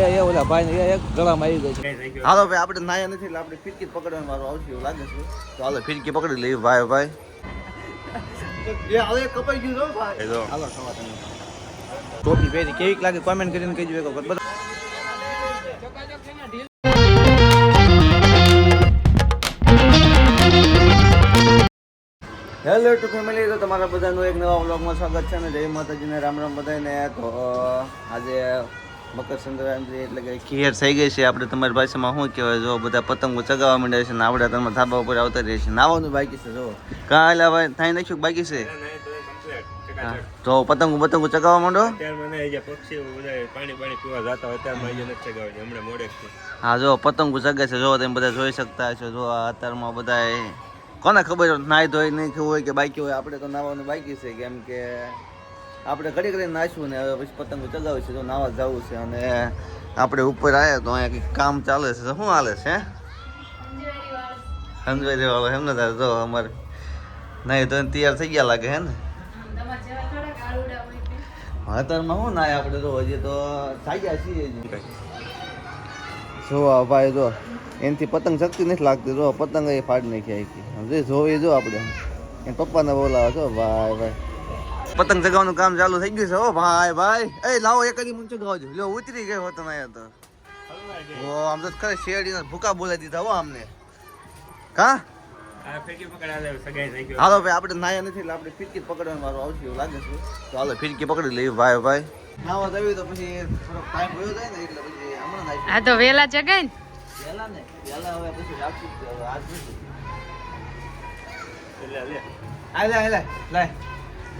એ એ ઓલા ભાઈ ને એ ગળામાં આવી ગઈ છે. હાલો ભાઈ આપણે નાયા નથી એટલે આપણે ફિરકી પકડવાનું મારું આવશે એવું લાગે છે. તો હાલો ફિરકી પકડી લઈએ. ભાઈ ભાઈ. એ હવે કપાઈ ગયું ભાઈ. હાલો તમે. ટોપી પહેરી. કેવીક લાગે? કોમેન્ટ કરીને કહી એક વખત. બધા હેલો ટુ ફેમિલી તો તમારા બધાનું એક નવા વ્લોગમાં સ્વાગત છે અને જય માતાજીને રામ રામ બધાને તો આજે મકર સંક્રાંતિ એટલે કે ખીર થઈ ગઈ છે. આપણે તમારી ભાષામાં શું કહેવાય? જો બધા પતંગો ચગાવવા માંડ્યા છે ને આપણે તમે ધાબા ઉપર આવતા રહીએ છીએ. નાવાનું બાકી છે જો કાલે એટલે થાય નાખ્યું બાકી છે. તો પતંગો પતંગો ચગાવવા માંડો? હા જો પતંગો ચગે છે. જો તમે બધા જોઈ શકતા છો જો અત્યારમાં બધા કોને ખબર નાહી ધોઈ નહીં થયું હોય કે બાકી હોય આપણે તો નાવાનું બાકી છે. કેમ કે આપણે ઘડી ઘડી નાચવું ને હવે પછી પતંગો ચગાવે છે તો નાવા જવું છે અને આપણે ઉપર આવ્યા તો અહીંયા કંઈક કામ ચાલે છે. તો શું હાલે છે સમજાઈ વાળો એમ ને તારે? જો અમારે નહીં તો તૈયાર થઈ ગયા લાગે, હે ને? અત્યારમાં શું નાય આપણે? તો હજી તો થઈ છીએ જોવા ભાઈ જો, એનાથી પતંગ શક્તિ નથી લાગતી. જો, પતંગ એ ફાડી નાખી આખી. જે જો આપણે. એ પપ્પાને બોલાવે છો ભાઈ ભાઈ. પતંગ ચગાવવાનું કામ ચાલુ થઈ ગયું છે હો ભાઈ ભાઈ. એ લાવો એક જ મૂંચો ગાવજો લ્યો ઉતરી ગયો તમે અહીંયા તો. ઓ આમ તો ખરે શેરડીના ભૂકા બોલાવી દીધા હો અમને કા? આ ફેંકી પકડા લે સગાઈ થઈ ગયો. હાલો ભાઈ આપણે નાયા નથી એટલે આપણે ફિરકી પકડવાનું મારું આવશે એવું લાગે છે. તો હાલો ફિરકી પકડી લઈએ ભાઈ ભાઈ. નાવા જવી તો પછી થોડોક ટાઈમ ગયો જાય ને એટલે પછી હમણાં આ તો વેલા જગાય ને. વેલા ને વેલા હવે પછી રાખશું આજ નથી. એટલે લે. આ લે આ લે લાય.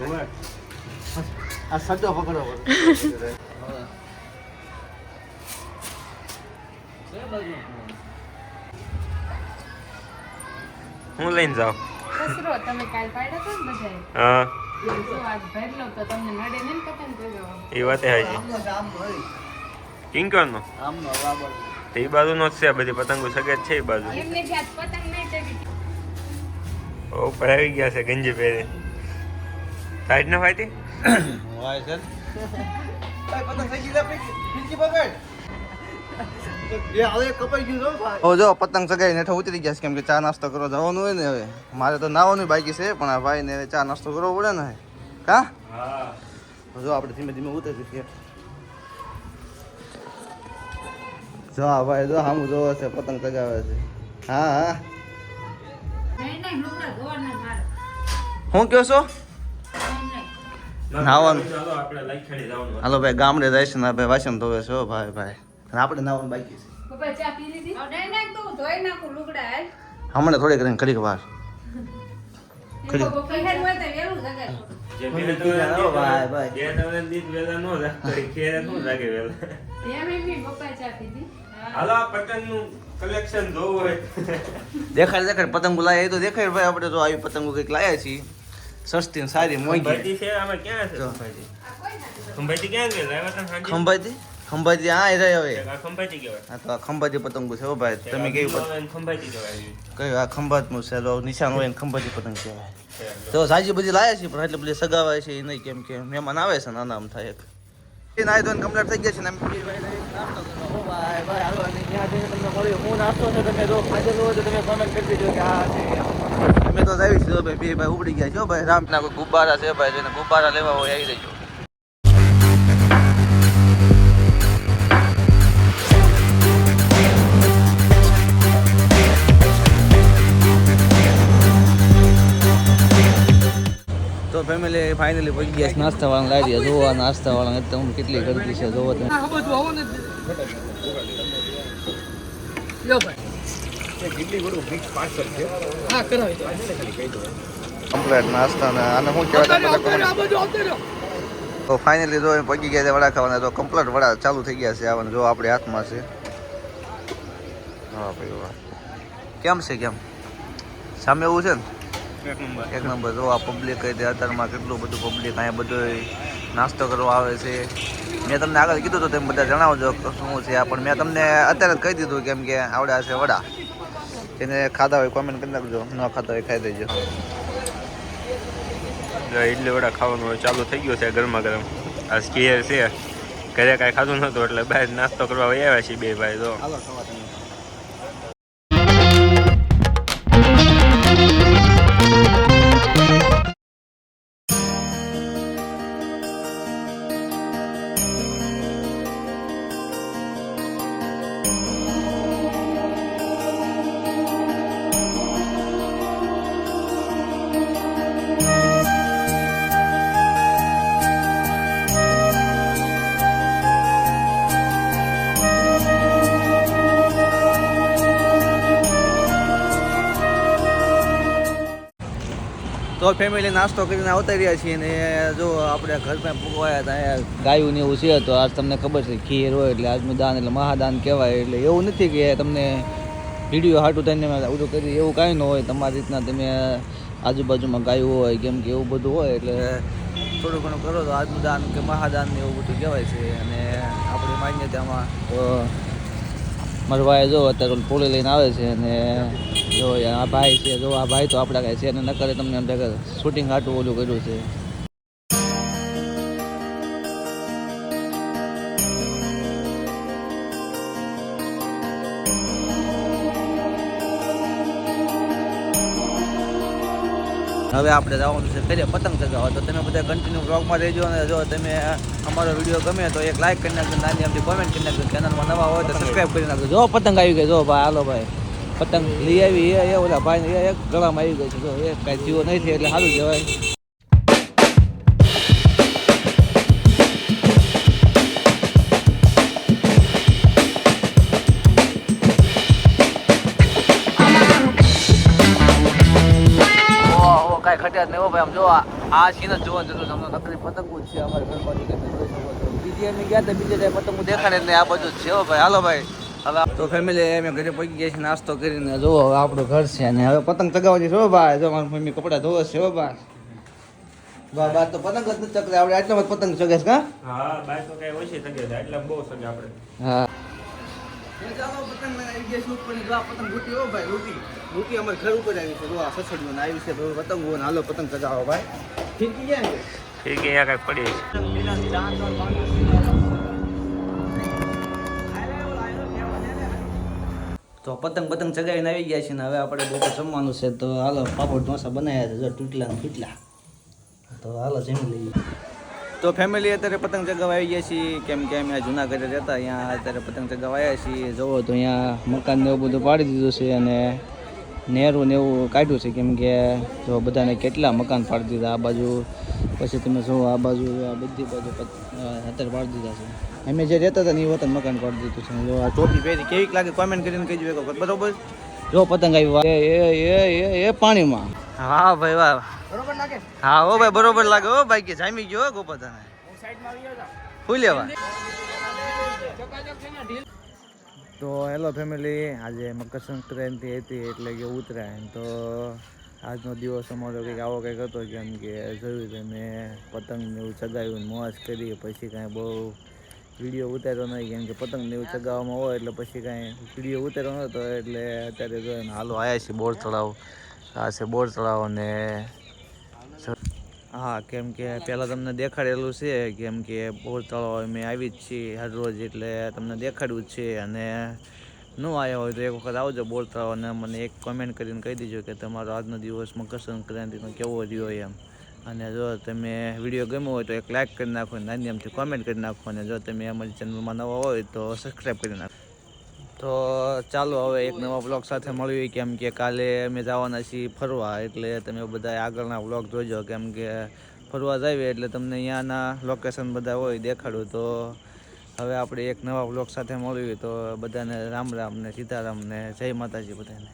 આ સડ્ડો પકડો હું લઈને જાઉં. કસરો તમે કાલ પાડ્યો તો ને બધાએ? હા. એ વાત હાજી એ કિંકરનો? આમનો, બાજુ. નો જ છે આ બધી પતંગો સગે છે એ બાજુ. ઓ ઉપર આવી ગયા છે ગંજી પહેરી સાઈડ ના ફાઈતી વાય સર. જો પતંગ સગાઈ નેઠા ઉતરી ગયા છે કેમ કે ચા નાસ્તો કરવા જવાનું હોય ને હવે મારે તો નાવાનું બાકી છે પણ આ ભાઈ ને હવે ચા નાસ્તો કરવો પડે ને કા હા જો આપણે ધીમે ધીમે ઉતરી છીએ જો આ ભાઈ જો સામું જોવે છે પતંગ ચગાવે છે હા હા હું કહો છો નાવાનું. હાલો ભાઈ ગામડે જાય છે ને ભાઈ વાસણ ધોવે છે ભાઈ ભાઈ. અને આપણે નાવાનું બાકી છે. પપ્પા ચા પી લીધી? હવે નહીં નાખ દઉં ધોઈ નાખું લુગડા હાલ. હમણાં થોડીક કરીને ખરીક વાર. દેખાડ દેખાડ પતંગો લાયા એ તો દેખાડ ભાઈ આપણે તો આવી પતંગો કંઈક લાયા છીએ. સસ્તી સારી મોંઘી. ખંભાતી છે આમાં ક્યાં છે જો. ખંભાતી? ખંભાતી ક્યાં ગઈ લાવ્યા તા સાંજે ખંભાતી? ખંભાતી હા એ રહી હવે. આ હા તો આ ખંભાતી પતંગો છે ભાઈ. તમે કેવું ખંભાજી કયું? આ ખંભાતનું છે તો નિશાન હોય ને ખંભાતી પતંગ કહેવાય. છે. તો સાજી બધી લાયા છે પણ એટલે બધી સગાવાય છે એ નહીં કેમ કે મહેમાન આવે છે નાના આમ થાય એક. નાય ધોઈને કમ્પ્લીટ થઈ ગયા છે ને એમ ભાઈ ભાઈ તમને મળ્યું. હું નાસ્તો છે તમે જો ખાધેલો હોય તો તમે કોમેન્ટ કરી દેજો કે આ છે. અમે તો જાવી છીએ, ભાઈ, બે ભાઈ ઉપડી ગયા છો ભાઈ, રામના કોઈ ગુબ્બારા છે, ભાઈ, જેને ગુબ્બારા લેવા હોય, આવી જજો તો ફેમિલી ફાઇનલી પહોંચી ગયા નાસ્તા વાળા લાવી રહ્યા જોવા નાસ્તા વાળા કેટલી ગરદી છે, જોવો તમે. કમ્પ્લેટ નાસ્તા ને આને કહેવાય તો ફાઇનલી જો પગી ગયા છે વડા ખાવાના તો કમ્પ્લેટ વડા ચાલુ થઈ ગયા છે આવવાના જો આપણે હાથમાં છે. હા ભાઈ વાહ. કેમ છે કેમ? સામે એવું છે ને? એક નંબર. એક જો આ પબ્લિક અત્યારમાં કેટલું બધું પબ્લિક અહીંયા બધું નાસ્તો કરવા આવે છે. મેં તમને આગળ કીધું હતું તેમ બધા જણાવજો શું છે આ પણ મેં તમને અત્યારે જ કહી દીધું કેમ કે આવડે છે વડા. એને ખાધા હોય કોમેન્ટ કરી નાખજો. ન ખાતા હોય ખાઈ દેજો. ઇડલી વડા ખાવાનું ચાલુ થઈ ગયું છે ગરમા ગરમ આ સ્કેર છે. ઘરે કાંઈ ખાધું નહોતું એટલે બહાર નાસ્તો કરવા આવ્યા છીએ બે ભાઈ તો તો ફેમિલી નાસ્તો કરીને આવતા રહ્યા છીએ ને જો આપણે ઘર પાસે પૂગવાયા હતા ગાયું ને એવું છે તો આજ તમને ખબર છે, ખીર હોય એટલે આજનું દાન એટલે મહાદાન કહેવાય. એટલે એવું નથી કે તમને વીડિયો હાટું થઈને ઓલું કરી, એવું કાંઈ ન હોય. તમારી રીતના તમે આજુબાજુમાં ગાયું હોય, કેમ કે એવું બધું હોય એટલે થોડું ઘણું કરો તો આજનું દાન કે મહાદાન ને એવું બધું કહેવાય છે. અને આપણી માન્યતામાં તો મારો ભાઈ જો અત્યારે પોલી લઈને આવે છે અને જો આ ભાઈ છે, જો આ ભાઈ તો આપણા કાંઈ છે અને નકરે તમને એમ કે શૂટિંગ હાટું ઓલું કર્યું છે. હવે આપણે જવાનું છે ફેરે પતંગ ચગાવવા. તો તમે બધા કન્ટિન્યુ બ્લોગમાં રહેજો અને જો તમે અમારો વીડિયો ગમે તો એક લાઈક કરી નાખજો, નાની અમથી કોમેન્ટ કરી નાખજો ચેનલમાં નવા હોય તો સબસ્ક્રાઈબ કરી નાખજો. જો પતંગ આવી ગઈ, જો ભાઈ, હાલો ભાઈ. પતંગ લઈ આવી, એ ઓલા ભાઈ એક ગળામાં આવી ગઈ છે. તો એ કાંઈ જીવો નહીં થાય એટલે સારું કહેવાય. કાંઈ ખટ્યા નહીં ભાઈ. આમ જો, આ સીન જ જોવાનું જરૂર તમને નકલી પતંગો છે અમારે ઘર બાજુ બીજી અમે ગયા હતા બીજે જાય પતંગો દેખાડે ને આ બધું છે ભાઈ. હાલો ભાઈ. હવે તો ફેમિલી અમે ઘરે પહોંચી ગયા છે નાસ્તો કરીને જો હવે આપણું ઘર છે અને હવે પતંગ ચગાવવાની છે હો ભાઈ. જો મારી મમ્મી કપડાં ધોવે છે હો ભાઈ. બા બા તો પતંગ જ નથી ચકડે આપણે આટલા પતંગ ચગે છે કા હા બાય તો કઈ ઓછી છે. એટલે બહુ સગે આપણે. હા. પતંગ આવી ગયા છે ઉપર જો આ પતંગ લૂટી હો ભાઈ લૂટી લૂટી અમારે ઘર ઉપર આવી છે. જો આ સસડીઓ આવી છે તો પતંગો ને હાલો પતંગ ચગાવો ભાઈ. ઠીક ગયા ઠીક અહીંયા કાંઈ પડી છે. તો પતંગ પતંગ ચગાવીને આવી ગયા છે ને હવે આપણે બપોર જમવાનું છે તો હાલો, પાપડ ઢોસા બનાવ્યા છે, જો તૂટલા ને ફૂટલા તો હાલો, જમી લઈએ. તો ફેમિલી અત્યારે પતંગ ચગાવવા આવી ગયા છીએ. કેમ કે અમે જુનાગઢે રહેતા, અહીંયા અત્યારે પતંગ ચગાવવા આવ્યા છીએ. જોવો તો અહીંયા મકાન ને એવું બધું પાડી દીધું છે અને નેરું ને એવું કાઢ્યું છે. કેમ કે જો બધાને કેટલા મકાન પાડી દીધા, આ બાજુ પછી તમે જો આ બાજુ આ બધી બાજુ અત્યારે પાડી દીધા છે. અમે જે રહેતા હતા ને એ વતન મકાન પાડી દીધું છે. જો આ ટોપી પહેરી કેવીક લાગે કોમેન્ટ કરીને કહી એક વખત. બરોબર? જો પતંગ આવી એ એ એ એ એ પાણીમાં. હા ભાઈ વાહ. બરોબર લાગે? હા ઓ ભાઈ બરોબર લાગે. ઓ ભાઈ કે જામી ગયો હો પતંગ ફૂલ લેવા? તો હેલો ફેમિલી આજે મકર સંક્રાંતિ હતી એટલે કે ઉત્તરાયણ. તો આજનો દિવસ અમારો કંઈક આવો કંઈક હતો કેમ કે જોયું કે મેં પતંગને એવું ચગાવ્યું મોજ કરી, પછી કાંઈ બહુ વીડિયો ઉતાર્યો નહીં, કેમ કે પતંગ ને એવું ચગાવવામાં હોય એટલે પછી કાંઈ વીડિયો ઉતાર્યો નહોતો, એટલે અત્યારે જોઈએ હાલો આવ્યા છે બોર તળાવ. આ છે બોર તળાવ અને હા, કેમ કે પહેલાં તમને દેખાડેલું છે, કેમ કે બોર તળાવ અમે આવી જ છીએ હર રોજ, એટલે તમને દેખાડ્યું છે, અને ન આવ્યા હોય તો એક વખત આવજો બોલતા અને મને એક કોમેન્ટ કરીને કહી દેજો કે તમારો આજનો દિવસ મકર સંક્રાંતિનો કેવો રહ્યો એમ. અને જો તમે વીડિયો ગમ્યો હોય તો એક લાઇક કરી નાખો નાની એમથી કોમેન્ટ કરી નાખો અને જો તમે અમારી ચેનલમાં નવા હોય તો સબસ્ક્રાઈબ કરી નાખો. તો ચાલો હવે એક નવા બ્લોગ સાથે મળીએ કેમ કે કાલે અમે જવાના છીએ ફરવા એટલે તમે બધા આગળના બ્લોગ જોજો કેમ કે ફરવા જઈએ એટલે તમને અહીંયાના લોકેશન બધા હોય દેખાડું તો હવે આપણે એક નવા બ્લોગ સાથે મળીએ તો બધાને રામ રામ ને સીતારામ ને જય માતાજી બધાને.